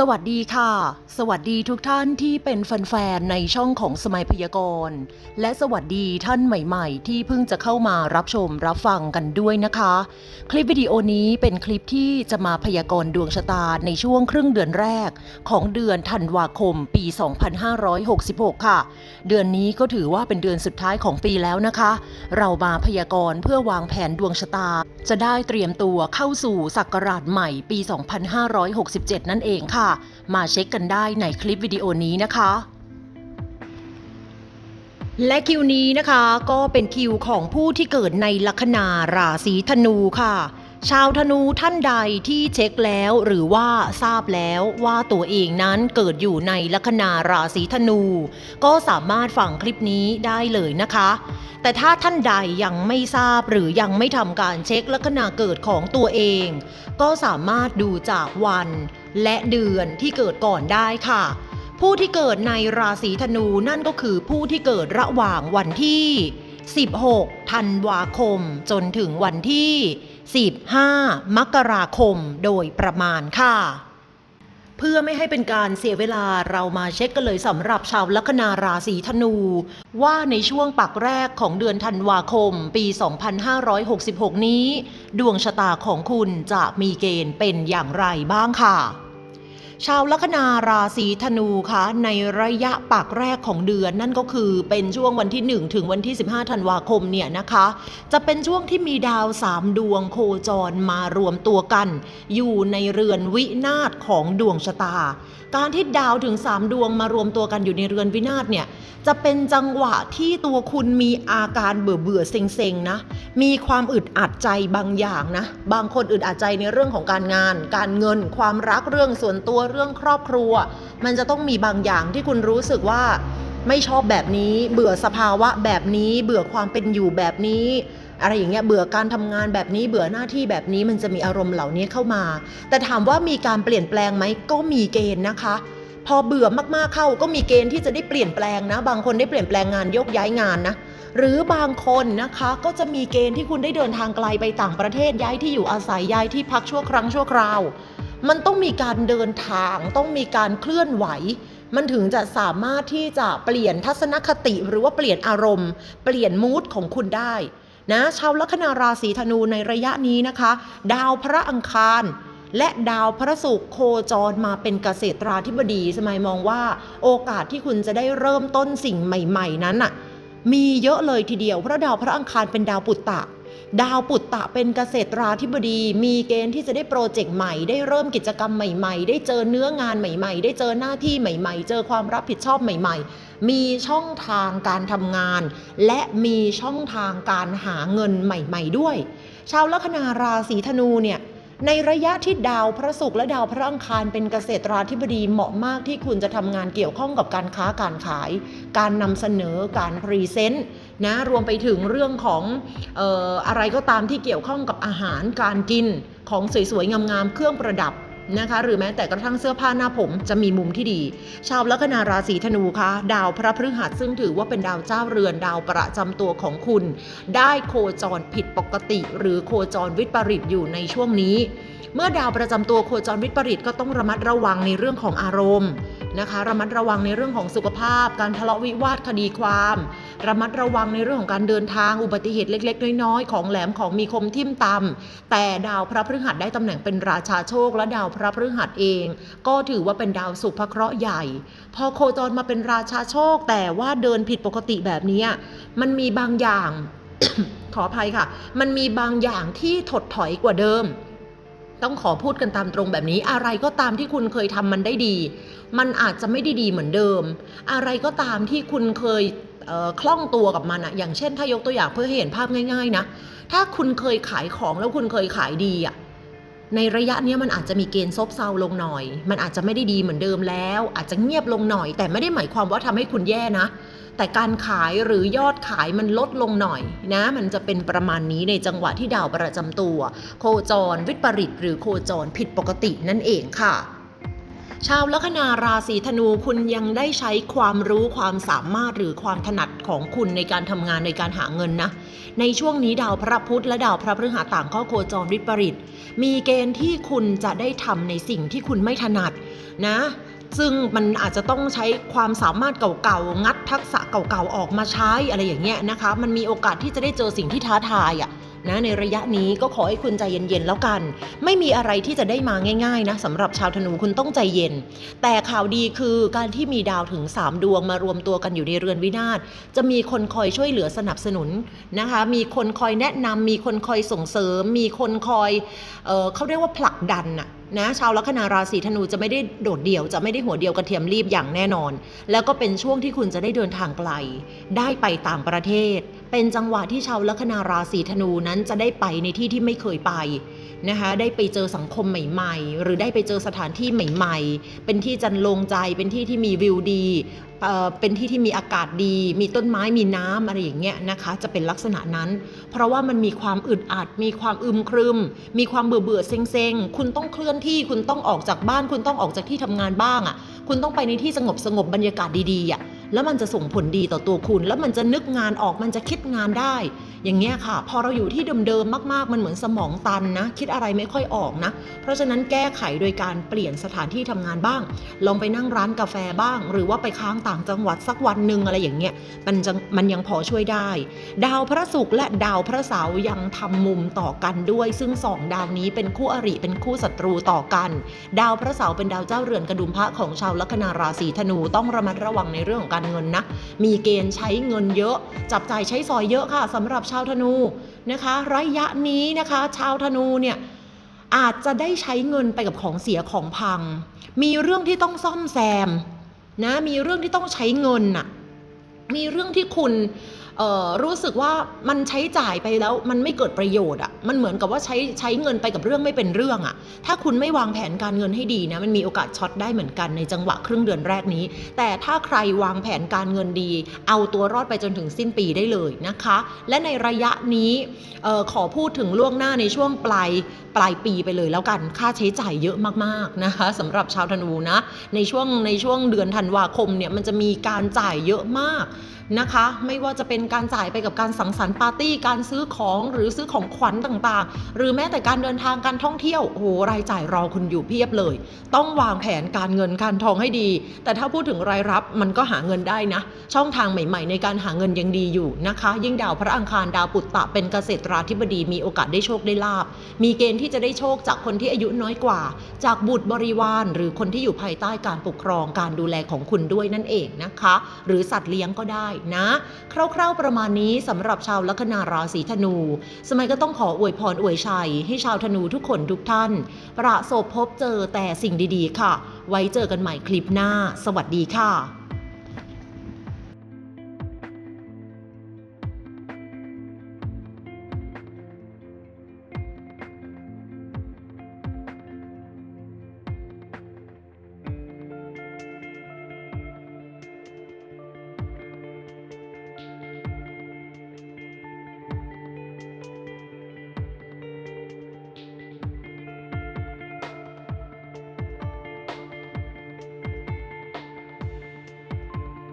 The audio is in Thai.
สวัสดีค่ะ สวัสดีทุกท่านที่เป็นแฟนๆในช่องของสมัยพยากรณ์ และสวัสดีท่านใหม่ๆ ที่เพิ่งจะเข้ามารับชมรับฟังกันด้วยนะคะ คลิปวิดีโอนี้เป็นคลิปที่จะมาพยากรณ์ดวงชะตาในช่วงครึ่งเดือนแรก ของเดือนธันวาคมปี 2566 ค่ะ เดือนนี้ก็ถือว่าเป็นเดือนสุดท้ายของปีแล้วนะคะ เรามาพยากรณ์เพื่อวางแผนดวงชะตา จะได้เตรียมตัวเข้าสู่ศักราชใหม่ปี 2567 นั่นเองค่ะมาเช็คกันได้ในคลิปวิดีโอนี้นะคะและคิวนี้นะคะก็เป็นคิวของผู้ที่เกิดในลัคนาราศีธนูค่ะ ชาวธนูท่านใดที่เช็คแล้วหรือว่าทราบแล้วว่าตัวเองนั้นเกิดอยู่ในลัคนาราศีธนู ก็สามารถฟังคลิปนี้ได้เลยนะคะ แต่ถ้าท่านใดยังไม่ทราบหรือยังไม่ทำการเช็คลัคนาเกิดของตัวเอง ก็สามารถดูจากวันและเดือนที่เกิดก่อนได้ค่ะ ผู้ที่เกิดในราศีธนูนั่นก็คือผู้ที่เกิดระหว่างวันที่ 16 ธันวาคม จนถึงวันที่ 15 มกราคมโดยประมาณค่ะ เพื่อไม่ให้เป็นการเสียเวลาเรามาเช็คกันเลยสำหรับชาวลัคนาราศีธนู ว่าในช่วงปักแรกของเดือนธันวาคม ปี 2566 นี้ ดวงชะตาของคุณจะมีเกณฑ์เป็นอย่างไรบ้างค่ะ ชาวลัคนาราศีธนูคะในระยะปากแรกของเดือนนั่นก็คือเป็นช่วงวันที่ 1 ถึงวันที่ 15 ธันวาคมเนี่ยนะคะ จะเป็นช่วงที่มีดาว 3 ดวงโคจรมารวมตัวกัน อยู่ในเรือนวินาศของดวงชะตา การที่ดาวถึง 3 ดวงมารวมตัวกันอยู่ในเรือนวินาศเนี่ยจะเป็นจังหวะที่ตัวคุณมีอาการเบื่อเบื่อเซ็งเซ็งๆนะมีความอึดอัดใจบางอย่างนะบางคนอึดอัดใจในเรื่องของการงาน การเงิน ความรักเรื่องส่วนตัวเรื่องครอบครัว มันจะต้องมีบางอย่างที่คุณรู้สึกว่า ไม่ชอบแบบนี้ เบื่อสภาวะแบบนี้ เบื่อความเป็นอยู่แบบนี้ อะไรอย่างเงี้ยเบื่อการทำงานแบบนี้เบื่อหน้าที่แบบนี้มันจะมีอารมณ์เหล่านี้เข้ามา แต่ถามว่ามีการเปลี่ยนแปลงไหมก็มีเกณฑ์นะคะพอเบื่อมากๆเข้าก็มีเกณฑ์ที่จะได้เปลี่ยนแปลงนะ บางคนได้เปลี่ยนแปลงงานยกย้ายงานนะ หรือบางคนนะคะก็จะมีเกณฑ์ที่คุณได้เดินทางไกลไปต่างประเทศย้ายที่อยู่อาศัยย้ายที่พักชั่วครั้งชั่วคราว มันต้องมีการเดินทางต้องมีการเคลื่อนไหว มันถึงจะสามารถที่จะเปลี่ยนทัศนคติหรือว่าเปลี่ยนอารมณ์ เปลี่ยนมูดของคุณได้นะชาวลัคนาราศีธนูในระยะนี้นะคะ ดาวพระอังคารและดาวพระศุกร์โคจรมาเป็นเกษตราธิบดีสมัยมองว่า โอกาสที่คุณจะได้เริ่มต้นสิ่งใหม่ ๆ นั้นน่ะมีเยอะเลยทีเดียวเพราะดาวพระอังคารเป็นดาวปุตตะ ดาวปุตตะเป็นเกษตราธิบดี มีเกณฑ์ที่จะได้โปรเจกต์ใหม่ ได้เริ่มกิจกรรมใหม่ๆ ได้เจอเนื้องานใหม่ ๆ ได้เจอหน้าที่ใหม่ ๆ เจอความรับผิดชอบใหม่ ๆ มีช่องทางการทำงาน และมีช่องทางการหาเงินใหม่ ๆ ด้วย ชาวลัคนาราศีธนูเนี่ย ในระยะที่ดาวพระศุกร์และดาวพระอังคารเป็นเกษตราธิบดีเหมาะมากที่คุณจะทำงานเกี่ยวข้องกับการค้าการขาย การนำเสนอการพรีเซนต์นะรวมไปถึงเรื่องของอออะไรก็ตามที่เกี่ยวข้องกับอาหารการกินของสวยๆงามๆเครื่องประดับ นะคะหรือแม้แต่กระทั่งเสื้อผ้าหน้าผมจะมีมุมที่ดี ชาวลัคนาราศีธนูคะดาวพระพฤหัสซึ่งถือว่าเป็นดาวเจ้าเรือนดาวประจำตัวของคุณ ได้โคจรผิดปกติ หรือโคจรวิปริตอยู่ในช่วงนี้ เมื่อดาวประจำตัวโคจรวิปริตก็ต้องระมัดระวังในเรื่องของอารมณ์นะคะระมัดระวังในเรื่องของสุขภาพ การทะเลาะวิวาทคดีความ ระมัดระวังในเรื่องของการเดินทางอุบัติเหตุเล็ก ๆ น้อยๆของแหลมของมีคมทิ่มตำแต่ดาวพระพฤหัสได้ตำแหน่งเป็นราชาโชคและดาวพระพฤหัสเอง ก็ถือว่าเป็นดาวสุภเคราะห์ใหญ่ พอโคจรมาเป็นราชาโชค แต่ว่าเดินผิดปกติแบบนี้มันมีบางอย่าง ขออภัยค่ะ มันมีบางอย่างที่ถดถอยกว่าเดิม ต้องขอพูดกันตามตรงแบบนี้ อะไรก็ตามที่คุณเคยทำมันได้ดี มันอาจจะไม่ได้ดีเหมือนเดิม อะไรก็ตามที่คุณเคยเคล่องตัวกับมันอะอย่างเช่นถ้ายกตัวอย่างเพื่อให้เห็นภาพง่าย ๆ นะ ถ้าคุณเคยขายของแล้วคุณเคยขายดีอะ ในระยะนี้มันอาจจะมีเกณฑ์ซบเซาลงหน่อย มันอาจจะไม่ได้ดีเหมือนเดิมแล้ว อาจจะเงียบลงหน่อย แต่ไม่ได้หมายความว่าทำให้คุณแย่นะ แต่การขายหรือยอดขายมันลดลงหน่อยนะ มันจะเป็นประมาณนี้ในจังหวะที่ดาวประจำตัว โคจร วิปริตหรือโคจรผิดปกตินั่นเองค่ะ ชาวลัคนาราศีธนูคุณยังได้ใช้ความรู้ความสามารถหรือความถนัดของคุณในการทำงานในการหาเงินนะ ในช่วงนี้ดาวพระพุธและดาวพระพฤหัสต่างข้อโคจรวิปริตมีเกณฑ์ที่คุณจะได้ทำในสิ่งที่คุณไม่ถนัดนะ ซึ่งมันอาจจะต้องใช้ความสามารถเก่าๆงัดทักษะเก่าๆออกมาใช้อะไรอย่างเงี้ยนะคะ มันมีโอกาสที่จะได้เจอสิ่งที่ท้าทายอะ นะในระยะนี้ก็ขอให้คุณใจเย็นๆแล้วกัน ไม่มีอะไรที่จะได้มาง่าย ๆ นะสำหรับชาวธนูคุณต้องใจเย็น แต่ข่าวดีคือการที่มีดาวถึง 3 ดวงมารวมตัวกันอยู่ในเรือนวินาศจะมีคนคอยช่วยเหลือสนับสนุนนะคะ มีคนคอยแนะนำมีคนคอยส่งเสริม มีคนคอยเออเขาเรียกว่าผลักดันอะ นะชาวลัคนาราศีธนูจะไม่ได้โดดเดี่ยว จะไม่ได้หัวเดียวกระเทียมรีบอย่างแน่นอน แล้วก็เป็นช่วงที่คุณจะได้เดินทางไกล ได้ไปต่างประเทศ เป็นจังหวะที่ชาวลัคนาราศีธนูนั้นจะได้ไปในที่ที่ไม่เคยไป นะคะได้ไปเจอสังคมใหม่ ๆ หรือได้ไปเจอสถานที่ใหม่ ๆ เป็นที่จันลงใจเป็นที่ที่มีวิวดีเป็นที่ที่มีอากาศดี มีต้นไม้มีน้ำอะไรอย่างเงี้ยนะคะ จะเป็นลักษณะนั้น เพราะว่ามันมีความอึดอัด มีความอึมครึม มีความเบื่อเบื่อๆเซ็งคุณต้องเคลื่อนที่คุณต้องออกจากบ้าน คุณต้องออกจากที่ทำงานบ้างอะ่ะ คุณต้องไปในที่สงบสงบบรรยากาศดีๆอะ่ะแล้วมันจะส่งผลดีต่อตัวคุณ แล้วมันจะนึกงานออกมันจะคิดงานได้อย่างเงี้ยค่ะ พอเราอยู่ที่เดิมๆมาก ๆ มันเหมือนสมองตันนะ คิดอะไรไม่ค่อยออกนะ เพราะฉะนั้นแก้ไขโดยการเปลี่ยนสถานที่ทำงานบ้าง ลองไปนั่งร้านกาแฟบ้าง หรือว่าไปค้างต่างจังหวัดสักวันหนึ่งอะไรอย่างเงี้ยมันจะมันยังพอช่วยได้ ดาวพระศุกร์และดาวพระเสาร์ยังทำมุมต่อกันด้วย ซึ่งสองดาวนี้เป็นคู่อริเป็นคู่ศัตรูต่อกัน ดาวพระเสาร์เป็นดาวเจ้าเรือนกระดุมพระของชาวลัคนาราศีธนูต้องระมัดระวังในเรื่องของการเงินนะมีเกณฑ์ใช้เงินเยอะ จับจ่ายใช้สอยเยอะค่ะสำหรับชาวธนูนะคะ ระยะนี้นะคะ ชาวธนูเนี่ยอาจจะได้ใช้เงินไปกับของเสียของพัง มีเรื่องที่ต้องซ่อมแซมนะมีเรื่องที่ต้องใช้เงินน่ะมีเรื่องที่คุณ รู้สึกว่ามันใช้จ่ายไปแล้วมันไม่เกิดประโยชน์อะ่ะมันเหมือนกับว่าใช้ใช้เงินไปกับเรื่องไม่เป็นเรื่องอะ่ะ ถ้าคุณไม่วางแผนการเงินให้ดีนะมันมีโอกาสช็อตได้เหมือนกันในจังหวะครึ่งเดือนแรกนี้ แต่ถ้าใครวางแผนการเงินดี เอาตัวรอดไปจนถึงสิ้นปีได้เลยนะคะ และในระยะนี้ออขอพูดถึงล่วงหน้าในช่วงปลายปลายปีไปเลยแล้วกันค่าใช้จ่ายเยอะมากๆนะคะสำหรับชาวธนูนะในช่วงในช่วงเดือนธันวาคมเนี่ยมันจะมีการจ่ายเยอะมาก นะคะ ไม่ว่าจะเป็นการจ่ายไปกับการสังสรรค์ปาร์ตี้ การซื้อของหรือซื้อของขวัญต่างๆ หรือแม้แต่การเดินทางการท่องเที่ยวโอ้โหรายจ่ายรอคุณอยู่เพียบเลย ต้องวางแผนการเงินการทองให้ดี แต่ถ้าพูดถึงรายรับมันก็หาเงินได้นะ ช่องทางใหม่ ๆ ในการหาเงินยังดีอยู่นะคะ ยิ่งดาวพระอังคารดาวปุตตะเป็นเกษตราธิบดีมีโอกาสได้โชคได้ลาบ มีเกณฑ์ที่จะได้โชคจากคนที่อายุน้อยกว่า จากบุตรบริวาร หรือคนที่อยู่ภายใต้การปกครองการดูแลของคุณด้วยนั่นเองนะคะ หรือสัตว์เลี้ยงก็ได้นะ คร่าวๆประมาณนี้สำหรับชาวลัคนาราศีธนู สมัยก็ต้องขออวยพรอวยชัย ให้ชาวธนูทุกคนทุกท่าน ประสบพบเจอแต่สิ่งดีๆ ค่ะ ไว้เจอกันใหม่คลิปหน้า สวัสดีค่ะ